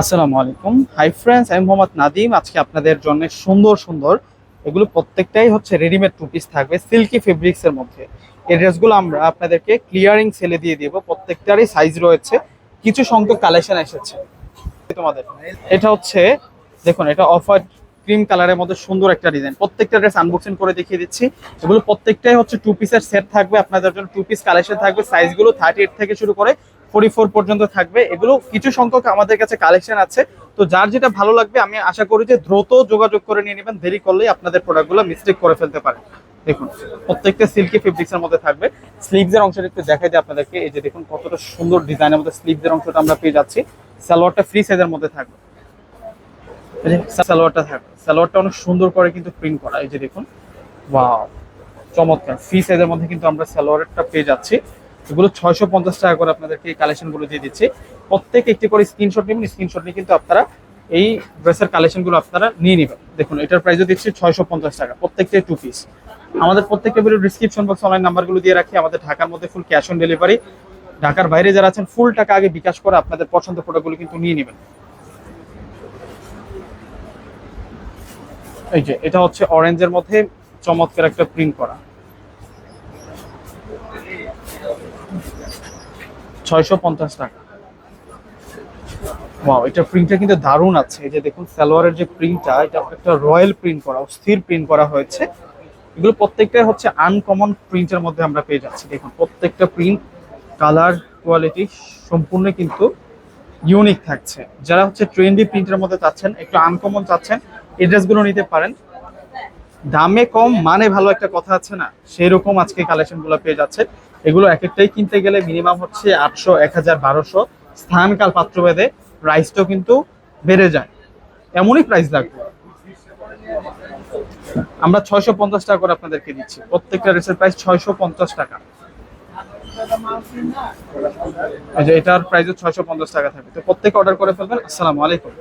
আসসালামু আলাইকুম। Hi friends আমি মোহাম্মদ নাদিম আজকে আপনাদের জন্য সুন্দর সুন্দর এগুলো প্রত্যেকটাই হচ্ছে রেডিমেড টু পিস থাকবে সিল্কি ফেব্রিক্স এর মধ্যে। এই ড্রেসগুলো আমরা আপনাদেরকে ক্লিয়ারিং সেলে দিয়ে দিব। প্রত্যেকটারই সাইজ রয়েছে। কিছু সংখ্যক কালেকশন এসেছে। তোমাদের। এটা হচ্ছে, দেখুন, এটা অফ হোয়াইট ক্রিম কালারের মধ্যে সুন্দর একটা ডিজাইন প্রত্যেকটা ড্রেস আনবক্সিং করে দেখিয়ে দিচ্ছি। এগুলো প্রত্যেকটাই হচ্ছে টু পিসের সেট থাকবে। আপনাদের জন্য টু পিস কালেকশন থাকবে। সাইজগুলো থার্টি এইট থেকে শুরু করে ফোর্টি ফোর পর্যন্ত থাকবে। এগুলো কিছু সংখ্যক আমাদের কাছে কালেকশন আছে। তো যার যেটা ভালো লাগবে, আমি আশা করি যে দ্রুত যোগাযোগ করে নিয়ে নেবেন। দেরি করলেই আপনাদের প্রোডাক্টগুলো মিস্টেক করে ফেলতে পারে দেখুন, প্রত্যেকটা সিল্কি ফেব্রিক্স এর মধ্যে থাকবে। স্লিভস এর অংশটা একটু দেখাই দিই আপনাদেরকে। এই যে দেখুন, কতটা সুন্দর ডিজাইনের মধ্যে স্লিভস এর অংশটা আমরা পেয়ে যাচ্ছি। সালোয়ারটা ফ্রি সাইজের মধ্যে থাকবে। সালোয়ারটা থাকবে সালোয়ারটা অনেক সুন্দর করে কিন্তু প্রিন্ট করা। এই যে দেখুন ওয়াও চমৎকার। ফ্রি সাইজের মধ্যে কিন্তু আমরা সালোয়ারটা পেয়ে যাচ্ছি। এগুলো ছয়শো পঞ্চাশ টাকা করে আপনাদেরকে এই কালেকশনগুলো দিয়ে দিচ্ছি। প্রত্যেক একটি করে স্ক্রিনশট নেবেন স্ক্রিনশট নিয়ে কিন্তু আপনারা এই ড্রেসের কালেকশনগুলো আপনারা নিয়ে নেবেন। দেখুন, এটার প্রাইসও দিচ্ছি ছয়শো পঞ্চাশ টাকা, প্রত্যেকটাই টু পিস আমাদের প্রত্যেকটা ভিডিও ডিসক্রিপশন বক্স অনলাইন নাম্বারগুলো দিয়ে রাখি, আমাদের ঢাকার মধ্যে ফুল ক্যাশ অন ডেলিভারি ঢাকার বাইরে যারা আছেন ফুল টাকা আগে বিকাশ করে আপনাদের পছন্দ প্রোডাক্টগুলো কিন্তু নিয়ে নেবেন। এই যে, এটা হচ্ছে অরেঞ্জের মধ্যে চমৎকার একটা প্রিন্ট করা। ছয়শো পঞ্চাশ টাকা। ওয়াও এটা প্রিন্টটা কিন্তু দারুণ আছে। যে দেখুন, সালোয়ারের যে প্রিন্টটা এটা একটা রয়্যাল প্রিন্ট করা স্থির প্রিন্ট করা হয়েছে। এগুলো প্রত্যেকটাই হচ্ছে আনকমন প্রিন্টের মধ্যে আমরা পেয়ে যাচ্ছি। দেখুন, প্রত্যেকটা প্রিন্ট কালার কোয়ালিটি সম্পূর্ণ কিন্তু ইউনিক থাকছে। যারা হচ্ছে ট্রেন্ডি প্রিন্টের মধ্যে চাচ্ছেন, একটু আনকমন চাচ্ছেন এই ড্রেসগুলো নিতে পারেন। দামে কম মানে ভালো একটা কথা আছে না? সেই রকম আজকে কালেকশনগুলো পেয়ে যাচ্ছে। এগুলো এক একটাই কিনতে গেলে মিনিমাম হচ্ছে আটশো, এক হাজার, বারোশো। স্থান কাল পাত্রভেদে প্রাইসটাও কিন্তু বেড়ে যায়। এমনই প্রাইস লাগবে। আমরা ছয়শো পঞ্চাশ টাকা করে আপনাদেরকে দিচ্ছি। প্রত্যেকটা ড্রেসের প্রাইস ছয়শো পঞ্চাশ টাকা। এটার প্রাইস ছয়শো পঞ্চাশ টাকা থাকবে তো প্রত্যেকে অর্ডার করে ফেলবেন। আসসালামু আলাইকুম।